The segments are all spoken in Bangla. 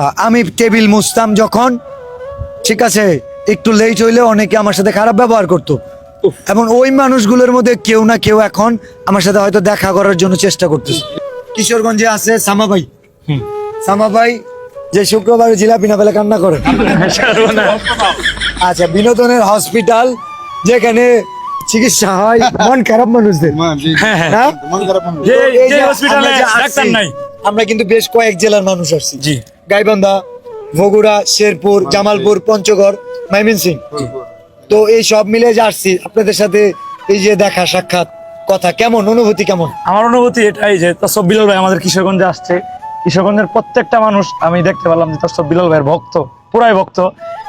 আমি টেবিল মুছতাম যখন ঠিক আছে একটু লেট হইলে অনেকে আমার সাথে খারাপ ব্যবহার করতো। এবং ওই মানুষগুলোর মধ্যে কেউ না কেউ এখন আমার সাথে হয়তো দেখা করার জন্য চেষ্টা করতেছে। কিশোরগঞ্জে আছে সামাভাই সামাভাই যে শুক্রবার জিলাপি না পেলে কান্না করে। আচ্ছা বিনোদনের হসপিটাল যেখানে চিকিৎসা হয় মন খারাপ মানুষদের। আমরা যে আসছি, ডাক্তার নাই। আমরা কিন্তু বেশ কয়েক জেলার মানুষ আসছি। জি। গাইবান্ধা বগুড়া শেরপুর জামালপুর পঞ্চগড় ময়মনসিং তো এই সব মিলে যে আসছি আপনাদের সাথে এই যে দেখা সাক্ষাৎ কথা কেমন? অনুভূতি কেমন? আমার অনুভূতি এটাই যে তসব বিলাল ভাই আমাদের কিশোরগঞ্জে আসছে। কিশোরগঞ্জের প্রত্যেকটা মানুষ আমি দেখতে পেলাম যে তসব বিলাল ভাইয়ের ভক্ত। পুরাই ভক্ত।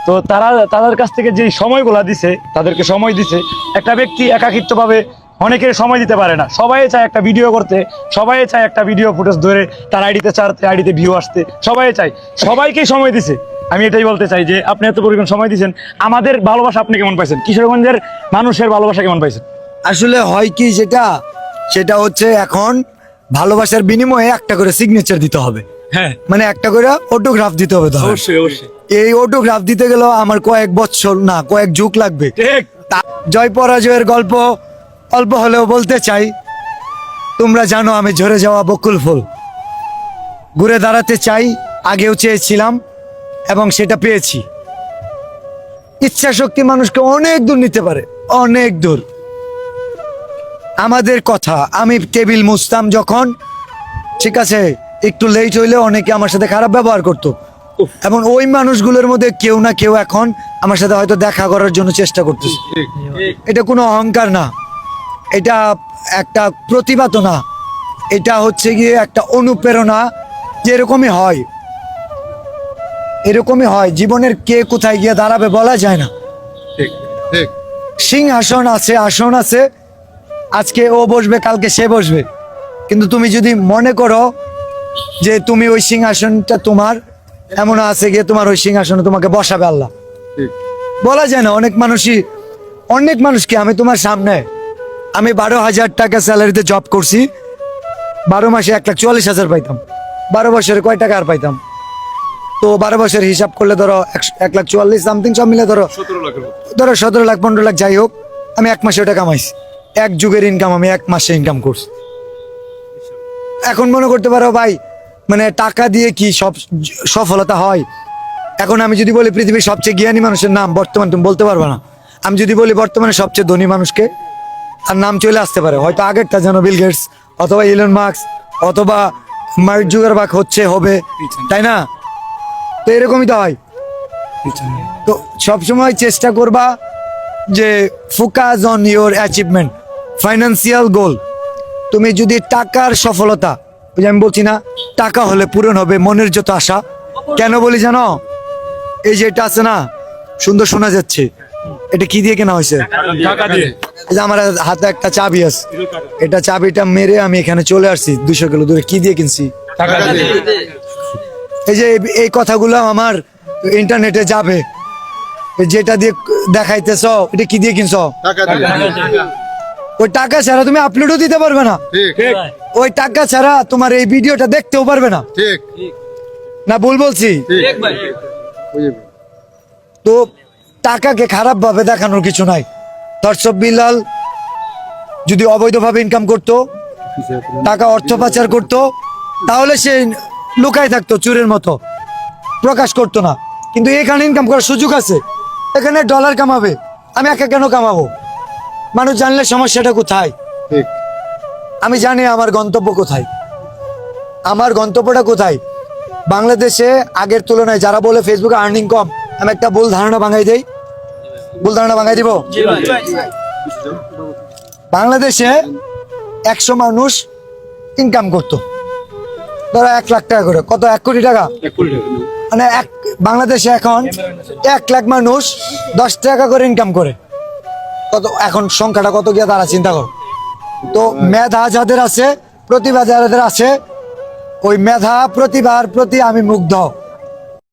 তো তারা তাদের কাছ থেকে যে সময়গুলা দিছে তাদেরকে সময় দিছে একটা ব্যক্তি একাকিত্ব ভাবে অনেকের সময় দিতে পারে না। সবাই চায় একটা ভিডিও করতে সবাই চায় একটা ভিডিও ফুটেজ ধরে তার আইডিতে চারতে আইডিতে ভিউ আসতে সবাই চায়। সবাইকেই সময় দিছে। আমি এটাই বলতে চাই যে আপনি এত পরিমাণ সময় দিয়েছেন আমাদের ভালোবাসা আপনি কেমন পাইছেন? কিশোরগঞ্জের মানুষের ভালোবাসা কেমন পাইছেন? আসলে হয় কি যেটা সেটা হচ্ছে এখন ভালোবাসার বিনিময়ে একটা করে সিগনেচার দিতে হবে। হ্যাঁ। মানে একটা করে অটোগ্রাফ দিতে হবে অবশ্যই অবশ্যই। এই অটোগ্রাফ দিতে গেলেও আমার কয়েক বছর না কয়েক যুগ লাগবে। জয় পরাজয়ের গল্প অল্প হলেও বলতে চাই। তোমরা জানো আমি ঝরে যাওয়া বকুল ফুল। ঘুরে দাঁড়াতে চাই আগেও চেয়েছিলাম এবং সেটা পেয়েছি। ইচ্ছা শক্তি মানুষকে অনেক দূর নিতে পারে অনেক দূর। আমাদের কথা আমি টেবিল মুছতাম যখন ঠিক আছে একটু লেট হইলে অনেকে আমার সাথে খারাপ ব্যবহার করতো। এবং ওই মানুষগুলোর মধ্যে কেউ না কেউ এখন আমার সাথে হয়তো দেখা করার জন্য চেষ্টা করতেছে। এটা কোনো অহংকার না। এটা একটা প্রতিভা তো না এটা হচ্ছে গিয়ে একটা অনুপ্রেরণা। যে এরকমই হয়। এরকমই হয়। জীবনের কে কোথায় গিয়ে দাঁড়াবে বলা যায় না। সিংহাসন আছে আসন আছে। আজকে ও বসবে কালকে সে বসবে। কিন্তু তুমি যদি মনে করো যে তুমি ওই সিংহাসনটা তোমার এমন আছে গিয়ে তোমার ওই সিংহাসনে তোমাকে বসাবে আল্লাহ। বলা যায় না অনেক মানুষই অনেক মানুষকে আমি তোমার সামনে আমি বারো হাজার টাকা স্যালারিতে জব করছি বারো মাসে এক লাখ চুয়াল্লিশ হাজার পাইতাম বারো বছরে কয় টাকা আর পাইতাম? তো বারো বছর হিসাব করলে ধরো এক লাখ চুয়াল্লিশ সামথিং সব মিলে ধরো ধরো সতেরো লাখ পনেরো লাখ যাই হোক আমি এক মাসে ওটা কামাইছি। এক যুগের ইনকাম আমি এক মাসে ইনকাম করছি। এখন মনে করতে পারো ভাই মানে টাকা দিয়ে কি সব সফলতা হয়? এখন আমি যদি বলি পৃথিবীর সবচেয়ে জ্ঞানী মানুষের নাম বর্তমান তুমি বলতে পারবে না। আমি যদি বলি বর্তমানে সবচেয়ে ধনী মানুষকে আর নাম চলে আসতে পারে। হয়তো আগেরটা যেন বিল গেটস অথবা ইলন মার্কস অথবা মার্ক জুগারবার্গ হচ্ছে হবে তাই না? তো এরকমই তো হয়। তো সবসময় চেষ্টা করবা যে focus on your achievement financial goal তুমি যদি টাকার সফলতা আমি বলছি না টাকা হলে পূরণ হবে মনের যত আশা। কেন বলি জানো? এই যে এটা আছে না সুন্দর শোনা যাচ্ছে। এটা কি দিয়ে কেনা হয়েছে? টাকা দিয়ে। এই যে আমার হাতে একটা চাবি আছে। এটা চাবিটা মেরে আমি এখানে চলে আসছি দুশো কিলো দূরে। কি দিয়ে কিনছি? টাকা এই যে এই- এই কথাগুলো আমার ইন্টারনেটে যাবে। যেটা দিয়ে দেখাইতেছ এটা কি দিয়ে কিনছ? ওই টাকা ছাড়া তুমি আপলোডও দিতে পারবে না। ওই টাকা ছাড়া তোমার এই ভিডিওটা দেখতেও পারবে না। ঠিক। না ভুল বলছি? তো টাকাকে খারাপ ভাবে দেখানোর কিছু নাই। দর্শক বিলাল যদি অবৈধভাবে ইনকাম করত টাকা অর্থ পাচার করত তাহলে সে লুকায় থাকতো চুরের মতো। প্রকাশ করতো না। কিন্তু এখানে ইনকাম করার সুযোগ আছে। এখানে ডলার কামাবে। আমি একা কেন কামাবো? মানুষ জানলে সমস্যাটা কোথায়? আমি জানি আমার গন্তব্য কোথায়। আমার গন্তব্যটা কোথায়? বাংলাদেশে আগের তুলনায় যারা বলে ফেসবুকে আর্নিং কম আমি একটা ভুল ধারণা ভাঙাই দেই। ভুল ধারণা ভাঙাই দিব? বাংলাদেশে একশো মানুষ ইনকাম করত। ধরো এক লাখ টাকা করে। কত? এক কোটি টাকা? মানে এক বাংলাদেশে এখন এক লাখ মানুষ দশ টাকা করে ইনকাম করে। কত, এখন সংখ্যাটা কত গিয়ে তারা চিন্তা কর। তো মেধা যাদের আছে, প্রতিভা যাদের আছে, ওই মেধা প্রতিভার প্রতি আমি মুগ্ধ।